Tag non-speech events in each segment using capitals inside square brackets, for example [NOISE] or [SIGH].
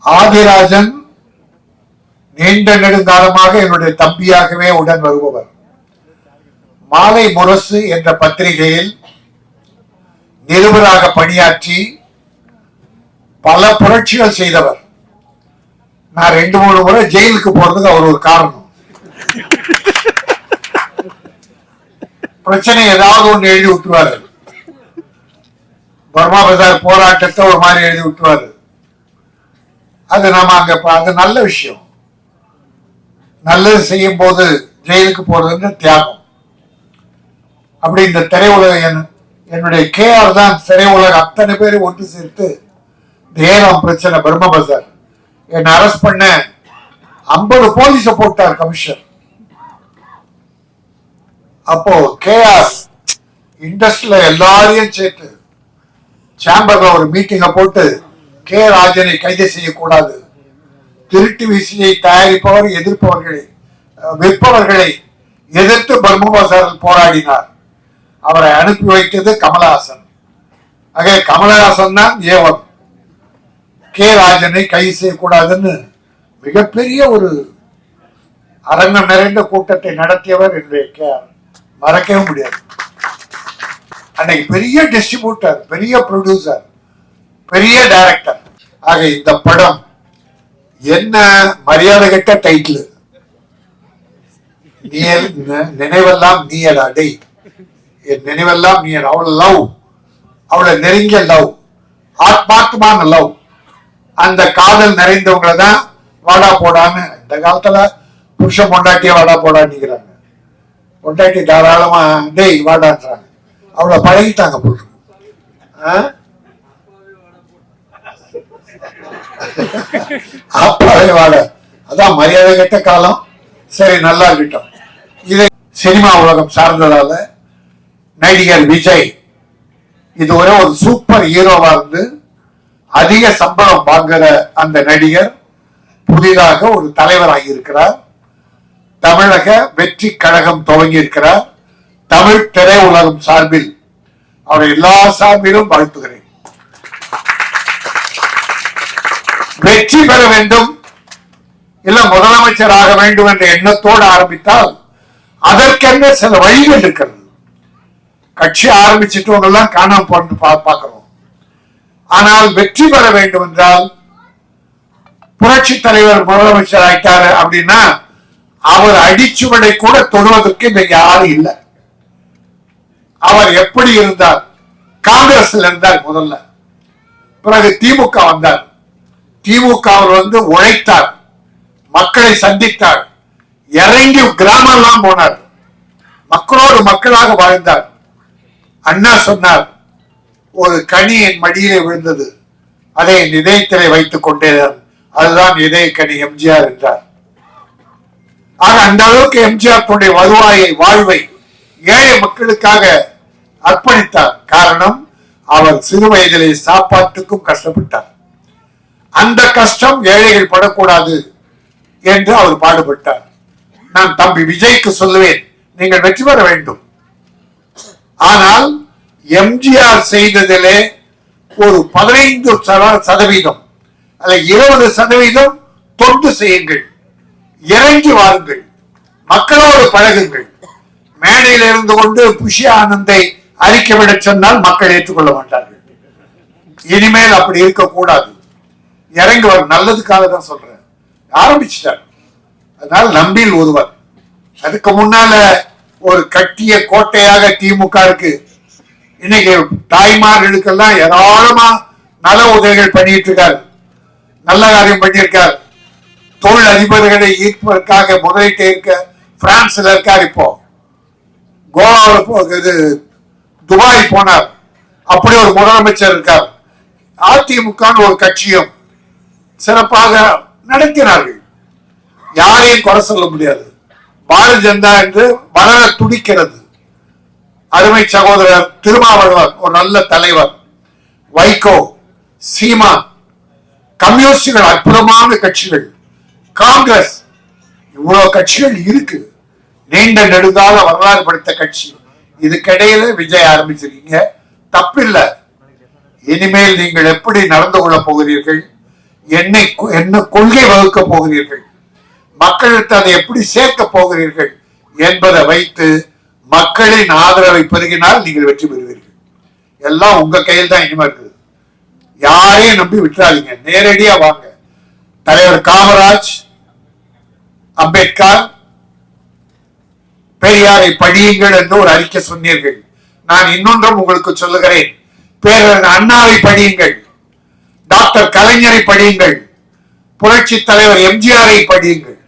ஆதிராஜன் நீண்ட நெடுங்காலமாக என்னுடைய தம்பியாகவே உடன் வருபவர். மாலை முரசு என்ற பத்திரிகையில் நிருபராக பணியாற்றி பல புரட்சிகள் செய்தவர். நான் ரெண்டு மூணு முறை ஜெயிலுக்கு போறதுக்கு அவர் ஒரு காரணம். பிரச்சனை ஏதாவது ஒண்ணு எழுதி விட்டுருவாரு. பர்மா பஜார் போராட்டத்தை ஒரு மாதிரி எழுதி விட்டுருவாரு. அது நாம அங்க அது நல்ல விஷயம். நல்லது செய்யும் போது ஜெயிலுக்கு போறதுன்னு தியாகம். அப்படி இந்த திரையுலக என்னுடைய என்னுடைய கேஆர் தான் திரையுலக அத்தனை பேரும் ஒன்று சேர்த்து இந்த ஏலம் பிரச்சனை பிரம்ம பசார் என்னை அரெஸ்ட் பண்ண ஐம்பது போலீஸ போட்டார் கமிஷனர் அப்போ கேஆர் இண்டஸ்ட்ரியில எல்லாரையும் சேர்த்து சேம்பர்ல ஒரு மீட்டிங்கை போட்டு கே ராஜனை கைது செய்யக்கூடாது. திருட்டு விசையை தயாரிப்பவர் எதிர்ப்பவர்களை விற்பவர்களை எதிர்த்து பர்மா போராடினார். அவரை அனுப்பி வைத்தது கமலஹாசன். ஆக கமலஹாசன் தான் ஏவன். கே ராஜனை கைது செய்யக்கூடாதுன்னு மிகப்பெரிய ஒரு அரங்கம் நிறைந்த கூட்டத்தை நடத்தியவர் என்னுடைய கே மறக்கவே முடியாது. அன்னைக்கு பெரிய டிஸ்ட்ரிபியூட்டர் பெரிய ப்ரொடியூசர் பெரிய டைரக்டர் ஆக இந்த படம் என்ன மரியாதை கெட்ட டைட்டில் நீ நினைவெல்லாம் நீயடா டேய். என் நினைவெல்லாம் நீ அவளை லவ் அவளை நெருங்கிய லவ் ஆத்மாத்மான லவ் அந்த காதல் நிறைந்தவங்களை தான் வாடா போடான்னு இந்த காலத்துல புருஷன் பொண்டாட்டியே வாடா போடான்னுக்கிறாங்க பொண்டாட்டி தாராளமா டேய் வாடான்றாங்க. அவளை பழகிட்டாங்க போட்டு [LAUGHS] அப்பாவே வாட அதான் மரியாதை கெட்ட காலம். சரி நல்லா இருக்கட்டும். இது சினிமா உலகம் சார்ந்ததால நடிகர் விஜய் இதுவரை ஒரு சூப்பர் ஹீரோவா இருந்து அதிக சம்பளம் வாங்குற அந்த நடிகர் புதிதாக ஒரு தலைவராகி இருக்கிறார். தமிழக வெற்றி கழகம் துவங்கி இருக்கிறார். தமிழ் திரையுலகம் சார்பில் அவரை எல்லா சார்பிலும் வாழ்த்துகிறேன். வெற்றி பெற வேண்டும். இல்ல முதலமைச்சர் ஆக வேண்டும் என்ற எண்ணத்தோடு ஆரம்பித்தால் அதற்கென்ன சில வழிகள் இருக்கிறது. கட்சி ஆரம்பிச்சிட்டவங்க எல்லாம் காணாம போன்னு பா- பார்க்கிறோம். ஆனால் வெற்றி பெற வேண்டும் என்றால் புரட்சி தலைவர் முதலமைச்சர் ஆயிட்டாரு அப்படின்னா அவர் அடிச்சுவடை கூட தொடுவதற்கு இங்க யாரும் இல்லை. அவர் எப்படி இருந்தார்? காங்கிரஸ்ல இருந்தார் முதல்ல. பிறகு திமுக வந்தார். திமுக அவர் வந்து உழைத்தார் மக்களை சந்தித்தார் இறங்கி கிராமம்லாம் போனார். மக்களோடு மக்களாக வாழ்ந்தார். அண்ணா சொன்னார் ஒரு கனி என் மடியிலே விழுந்தது. அதை என் இதயத்திலே வைத்துக் கொண்டேன். அதுதான் இதய கனி எம்ஜிஆர் என்றார். ஆக அந்த அளவுக்கு எம்ஜிஆர் தன்னுடைய வருவாயை வாழ்வை ஏழை மக்களுக்காக அர்ப்பணித்தார். காரணம் அவர் சிறு வயதிலே சாப்பாட்டுக்கும் கஷ்டப்பட்டார். அந்த கஷ்டம் ஏழைகள் படக்கூடாது என்று அவர் பாடுபட்டார். நான் தம்பி விஜய்க்கு சொல்லுவேன் நீங்கள் வெற்றி பெற வேண்டும். ஆனால் எம்ஜிஆர் செய்ததிலே ஒரு பதினைந்து சத- சதவீதம் அல்ல இருபது சதவீதம் தொண்டு செய்யுங்கள் இறங்கி வாருங்கள் மக்களோடு பழகுங்கள். மேடையில் இருந்து கொண்டு புஷி ஆனந்தை அறிக்கை விட சொன்னால் மக்கள் ஏற்றுக்கொள்ள மாட்டார்கள். இனிமேல் அப்படி இருக்கக்கூடாது. இறங்குவார் நல்லதுக்காக தான் சொல்றேன். ஆரம்பிச்சிட்டார். அதனால் நம்பியில் ஒருவர். அதுக்கு முன்னால ஒரு கட்டிய கோட்டையாக திமுக இருக்கு. இன்னைக்கு தாய்மார்களுக்கெல்லாம் ஏராளமா நல உதவிகள் பண்ணிட்டு இருக்காரு. நல்ல காரியம் பண்ணியிருக்கார். தொழில் அதிபர்களை ஈர்ப்பதற்காக முதலீட்டு இருக்க பிரான்ஸ்ல இருக்கார் இப்போ. கோவாவில் இது துபாய் போனார். அப்படி ஒரு முதலமைச்சர் இருக்கார். அதிமுக ஒரு கட்சியும் சிறப்பாக நடத்தினார்கள் யாரையும் குறை சொல்ல முடியாது. பாரதிய ஜனதா என்று வளர துடிக்கிறது. அருமை சகோதரர் திருமாவளவர் ஒரு நல்ல தலைவர். வைகோ சீமா கம்யூனிஸ்டுகள் அற்புதமான கட்சிகள். காங்கிரஸ் இவ்வளவு கட்சிகள் இருக்கு. நீண்ட நெடுதாக வரலாறு படுத்த கட்சி. இதுக்கிடையில விஜய் ஆரம்பிச்சிருக்கீங்க. தப்பில்லை. இனிமேல் நீங்கள் எப்படி நடந்து கொள்ளப் போகிறீர்கள்? என்னை என்ன கொள்கை வகுக்க போகிறீர்கள்? மக்களிடத்தில் அதை எப்படி சேர்க்க போகிறீர்கள் என்பதை வைத்து மக்களின் ஆதரவை பெருகினால் நீங்கள் வெற்றி பெறுவீர்கள். எல்லாம் உங்க கையில் தான் இனிமே இருக்குது. யாரையும் நம்பி விட்டுறாதீங்க. நேரடியா வாங்க. தலைவர் காமராஜ் அம்பேத்கர் பெரியாரை படியுங்கள் என்று ஒரு அறிக்கை சொன்னீர்கள். நான் இன்னொன்றும் உங்களுக்கு சொல்லுகிறேன். பேரர் அண்ணாவை படியுங்கள். டாக்டர் கலைஞரை படியுங்கள். புரட்சி தலைவர் எம்ஜிஆரை படியுங்கள்.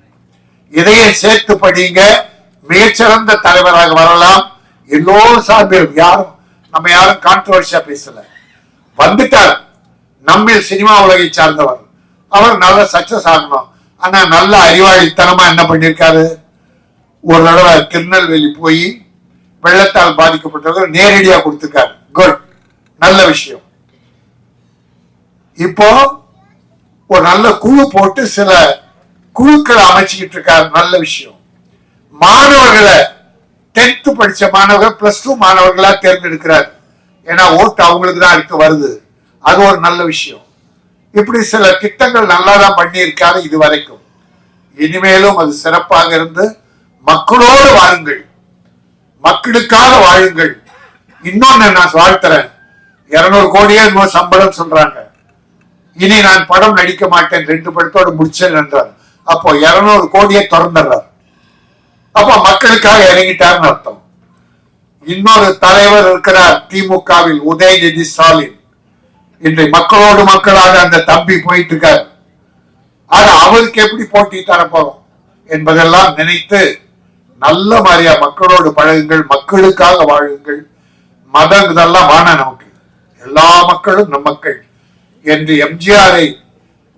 இதையும் சேர்த்து படியுங்க. மிகச்சிறந்த தலைவராக வரலாம். எல்லோரும் சார்பிலும் யாரும் நம்ம யாரும் கான்ட்ரவர்ஷியா பேசல. வந்துட்டார். நம்மில் சினிமா உலகை சார்ந்தவர். அவர் நல்ல சக்சஸ் ஆகணும். ஆனா நல்ல அறிவாளித்தனமா என்ன பண்ணிருக்காரு ஒரு தடவை திருநெல்வேலி போய் வெள்ளத்தால் பாதிக்கப்பட்டவர்கள் நேரடியா கொடுத்திருக்காரு. குட் நல்ல விஷயம். இப்போ ஒரு நல்ல குழு போட்டு சில குழுக்களை அமைச்சுக்கிட்டு இருக்காரு. நல்ல விஷயம். மாணவர்களை டென்த் படிச்ச மாணவர்கள் பிளஸ் டூ மாணவர்களா தேர்ந்தெடுக்கிறார். ஏன்னா ஓட்டு அவங்களுக்கு தான் அடுத்து வருது. அது ஒரு நல்ல விஷயம். இப்படி சில திட்டங்கள் நல்லா தான் பண்ணியிருக்காரு இது வரைக்கும் இனிமேலும் அது சிறப்பாக இருந்து மக்களோடு வாழுங்கள். மக்களுக்காக வாழுங்கள். இன்னொன்னு நான் வாழ்த்துறேன். இருநூறு கோடியே என்னமோ சம்பளம் சொல்றாங்க. இனி நான் படம் நடிக்க மாட்டேன் ரெண்டு படத்தோடு முடிச்சேன் என்றார். அப்போ இருநூறு கோடியை திறந்துடுறார். அப்ப மக்களுக்காக இறங்கிட்டார்னு அர்த்தம். இன்னொரு தலைவர் இருக்கிறார் திமுகவில் உதயநிதி ஸ்டாலின். இன்றை மக்களோடு மக்களாக அந்த தம்பி போயிட்டு இருக்கார் ஆனா அவருக்கு எப்படி போட்டி தரப்போறோம் என்பதெல்லாம் நினைத்து நல்ல மாதிரியா மக்களோடு பழகுங்கள் மக்களுக்காக வாழுங்கள். மதம் இதெல்லாம் வேணாம் நமக்கு. எல்லா மக்களும் நம் மக்கள். என்று எம்ஜிஆரை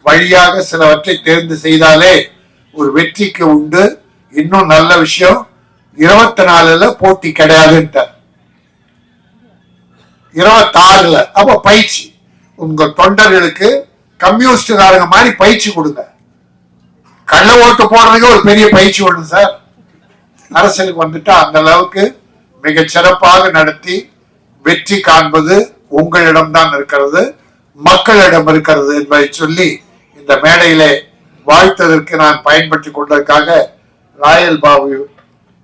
வழியாக சிலவற்றை தேர்ந்து செய்தாலே ஒரு வெற்றிக்கு உண்டு. இன்னும் நல்ல விஷயம் இருபத்தி நாலுல போட்டி கிடையாதுன்ட்டார். இருபத்தாறுல அப்ப பயிற்சி. உங்க தொண்டர்களுக்கு கம்யூனிஸ்டுக்காரங்க மாதிரி பயிற்சி கொடுங்க. கள்ள ஓட்டு போடுறதுக்கு ஒரு பெரிய பயிற்சி ஒன்று சார். அரசியலுக்கு வந்துட்டா அந்த அளவுக்கு மிக சிறப்பாக நடத்தி வெற்றி காண்பது உங்களிடம்தான் இருக்கிறது. மக்களிடம் இருக்கிறது என்பதை சொல்லி இந்த மேடையிலே வாழ்த்ததற்கு நான் பயன்படுத்தி கொண்டதற்காக ராயல் பாபு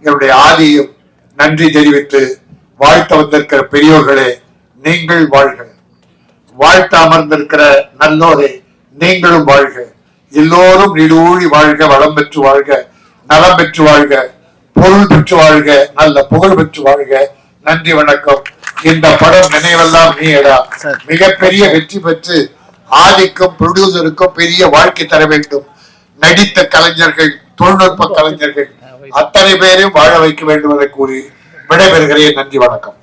என்னுடைய ஆதியும் நன்றி தெரிவித்து வாழ்த்த வந்திருக்கிற பெரியோர்களே நீங்கள் வாழ்க. வாழ்த்த அமர்ந்திருக்கிற நல்லோரே நீங்களும் வாழ்க. எல்லோரும் நீடூழி வாழ்க வளம் பெற்று வாழ்க நலம் பெற்று வாழ்க பொருள் பெற்று வாழ்க நல்ல புகழ் பெற்று வாழ்க. நன்றி வணக்கம். இந்த படம் நினைவெல்லாம் நீடா. மிகப்பெரிய வெற்றி பெற்று ஆதிக்கும் ப்ரொடியூசருக்கும் பெரிய வாழ்க்கை தர வேண்டும். நடித்த கலைஞர்கள் தொழில்நுட்ப கலைஞர்கள் அத்தனை பேரையும் வாழ வைக்க வேண்டும் என கூறி விடைபெறுகிறேன். நன்றி வணக்கம்.